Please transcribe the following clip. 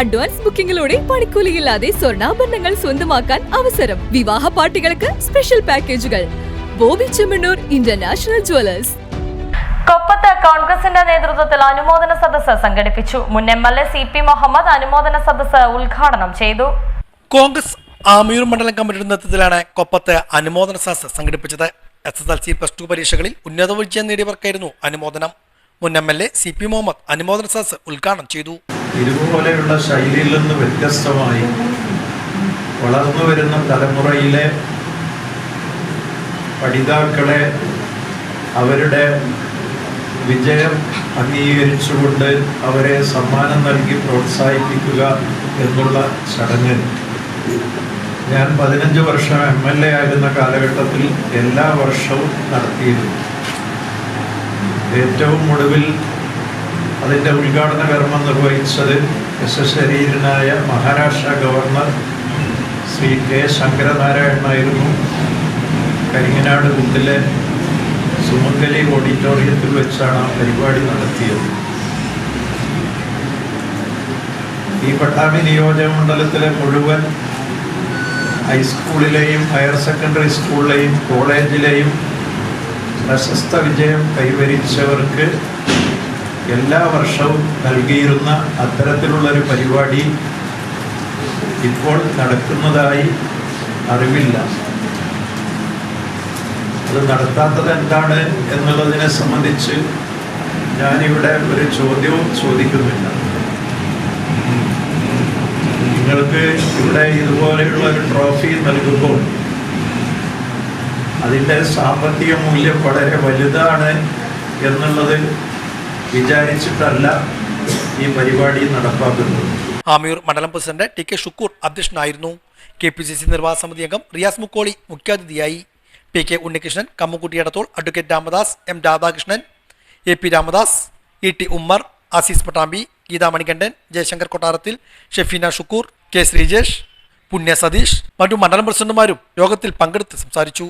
Advance ബുക്കിംഗിലൂടെ പണിക്കൂലിയില്ലാതെ സ്വർണാഭരണങ്ങൾ സ്വന്തമാക്കാൻ അവസരം. വിവാഹ പാർട്ടികൾക്ക് സ്പെഷ്യൽ പാക്കേജുകൾ. Bobby Chemmanur international jewellers. കൊപ്പത്ത് കോൺഗ്രസിന്റെ നേതൃത്വത്തിൽ അനുമോദന സദസ്സ് സംഘടിപ്പിച്ചു. മുൻ M L A C P Muhammad അനുമോദന സദസ്സ് ഉദ്ഘാടനം ചെയ്തു. കോൺഗ്രസ് ആമയൂർ മണ്ഡലം കമ്മിറ്റിയുടെ നേതൃത്വത്തിലാണ് കൊപ്പത്ത് അനുമോദന സദസ് സംഘടിപ്പിച്ചത്. S S L C plus two പരീക്ഷകളിൽ ഉന്നത വിജയം നേടിയവർക്കായിരുന്നു അനുമോദനം. മുൻ M L A C P Muhammad അനുമോദന സദസ് ഉദ്ഘാടനം ചെയ്തു. ഇതുപോലെയുള്ള ശൈലിയിൽ നിന്ന് വ്യത്യസ്തമായി വളർന്നു വരുന്ന തലമുറയിലെ പഠിതാക്കളെ അവരുടെ വിജയം അംഗീകരിച്ചുകൊണ്ട് അവരെ സമ്മാനം നൽകി പ്രോത്സാഹിപ്പിക്കുക എന്നുള്ള ചടങ്ങ്. ഞാൻ പതിനഞ്ച് വർഷം എം എൽ എ ആയിരുന്ന കാലഘട്ടത്തിൽ എല്ലാ വർഷവും നടത്തിയിരുന്നു. ഏറ്റവും ഒടുവിൽ അതിന്റെ ഉദ്ഘാടന കർമ്മം നിർവഹിച്ചത് ശരീരനായ മഹാരാഷ്ട്ര ഗവർണർ ശ്രീ കെ ശങ്കരനാരായണനായിരുന്നു കരിങ്ങനാട് കുട്ടിലെ സുമംഗലി ഓഡിറ്റോറിയത്തിൽ വെച്ചാണ് ആ പരിപാടി നടത്തിയത്. ഈ പട്ടാമ്പി നിയോജക മണ്ഡലത്തിലെ മുഴുവൻ ഹൈസ്കൂളിലെയും ഹയർ സെക്കൻഡറി സ്കൂളിലെയും കോളേജിലെയും പ്രശസ്ത വിജയം കൈവരിച്ചവർക്ക് എല്ലാ വർഷവും നൽകിയിരുന്ന അത്തരത്തിലുള്ളൊരു പരിപാടി ഇപ്പോൾ നടക്കുന്നതായി അറിവില്ല. അത് നടത്താത്തത് എന്താണ് എന്നുള്ളതിനെ സംബന്ധിച്ച് ഞാനിവിടെ ഒരു ചോദ്യവും ചോദിക്കുന്നില്ല. നിങ്ങൾക്ക് ഇവിടെ ഇതുപോലെയുള്ള ഒരു ട്രോഫി നൽകുമ്പോൾ അതിന്റെ സാമ്പത്തിക മൂല്യം വളരെ വലുതാണ് എന്നുള്ളത് വിചാരിച്ചിട്ടല്ല ഈ പരിപാടി നടപ്പാക്കുന്നത്. ആമയൂർ മണ്ഡലം പ്രസിഡന്റ് ടി കെ ഷുക്കൂർ അധ്യക്ഷനായിരുന്നു. കെ പി സി സി നിർവാഹക സമിതി അംഗം റിയാസ് മുക്കോളി മുഖ്യാതിഥിയായി. P K Unnikrishnan Kammukutty advocate Ramadas M Radhakrishnan A P Ramadas E T Ummer Azeez Pattambi Geetha Manikandan Jayashankar Kottarathil Shefeena Shukkoor K Sreejesh പുണ്യ സതീഷ് മറ്റു മണ്ഡലം പ്രസിഡന്റുമാരും യോഗത്തിൽ പങ്കെടുത്ത് സംസാരിച്ചു.